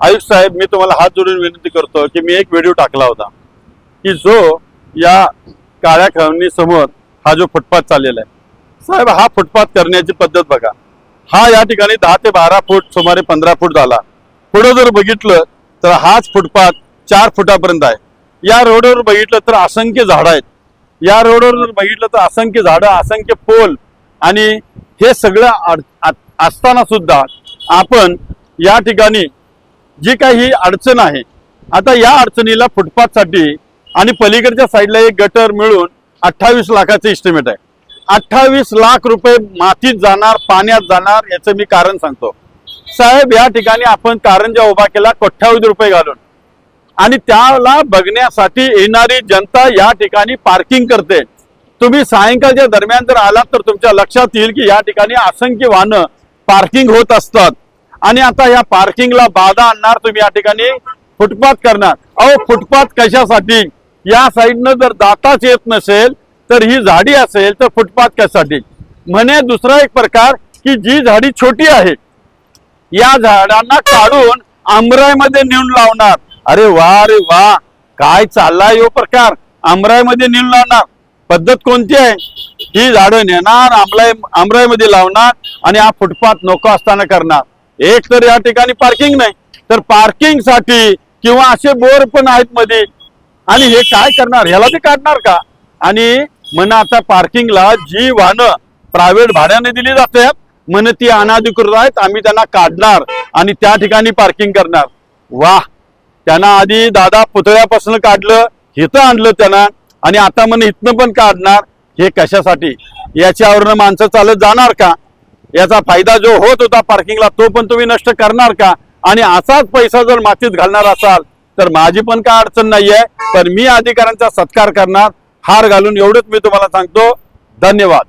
आयुक्त साहेब मी तुम्हाला हात जोडून विनंती करतो की मी एक व्हिडिओ टाकला होता की जो या काळ्या खळणी समोर हा जो फुटपाथ चाललेला आहे. साहेब हा फुटपाथ करण्याची पद्धत बघा. हा या ठिकाणी दहा ते बारा फूट सुमारे पंधरा फूट झाला. पुढे जर बघितलं तर हाच फुटपाथ चार फुटापर्यंत आहे. या रोडवर बघितलं तर असंख्य झाडं आहेत. या रोडवर जर बघितलं तर असंख्य झाडं असंख्य पोल आणि हे सगळं आ- असताना सुद्धा आपण या ठिकाणी जी काही अडचण आहे आता या अडचणीला फुटपाथसाठी आणि पलीकडच्या साईडला एक गटर मिळून अठ्ठावीस लाखाचं इस्टिमेट आहे. अठ्ठावीस लाख रुपये मातीत जाणार पाण्यात जाणार याचं मी कारण सांगतो. साहेब या ठिकाणी आपण कारंजा उभा केला कोट्यावधी रुपये घालून. आणि त्याला बघण्यासाठी येणारी जनता या ठिकाणी पार्किंग करते. तुम्ही सायंकाळच्या दरम्यान जर आलात तर तुमच्या लक्षात येईल की या ठिकाणी असंख्य वाहनं पार्किंग होत असतात. आणि आता या पार्किंगला बाधा आणणार तुम्ही या ठिकाणी फुटपाथ करणार. अहो फुटपाथ कशासाठी? या साईडनं जर दाताच येत नसेल तर ही झाडी असेल तर फुटपाथ कशासाठी? म्हणे दुसरा एक प्रकार की जी झाडी छोटी आहे या झाडांना काढून आमराईमध्ये नेऊन लावणार. अरे वा अरे वा काय चाललाय यो प्रकार. आमराईमध्ये नेऊन लावणार. पद्धत कोणती आहे? ही झाडं नेणार आमलाय आमराईमध्ये लावणार आणि हा फुटपाथ नको असताना करणार. एक तर या ठिकाणी पार्किंग नाही तर पार्किंगसाठी किंवा असे बोर पण आहेत मध्ये आणि हे काय करणार? ह्याला ते काढणार का? आणि म्हण आता पार्किंगला जी वाहनं प्रायव्हेट भाड्याने दिली जाते म्हण ती अनाधिकृत आहेत आम्ही त्यांना काढणार आणि त्या ठिकाणी पार्किंग करणार. वा त्यांना आधी दादा पुतळ्यापासून काढलं इथं आणलं त्यांना आणि आता म्हण इथनं पण काढणार. हे कशासाठी? याच्यावरनं माणसं चालत जाणार का? याचा फायदा जो होत होता पार्किंगला तो पण तुम्ही नष्ट करणार का? आणि असाच पैसा जर मातीत घालणार असाल तर माझी पण काय अडचण नाहीये पण मी अधिकाऱ्यांचा सत्कार करणार. हार घालून एवढंच मी तुम्हाला सांगतो. धन्यवाद.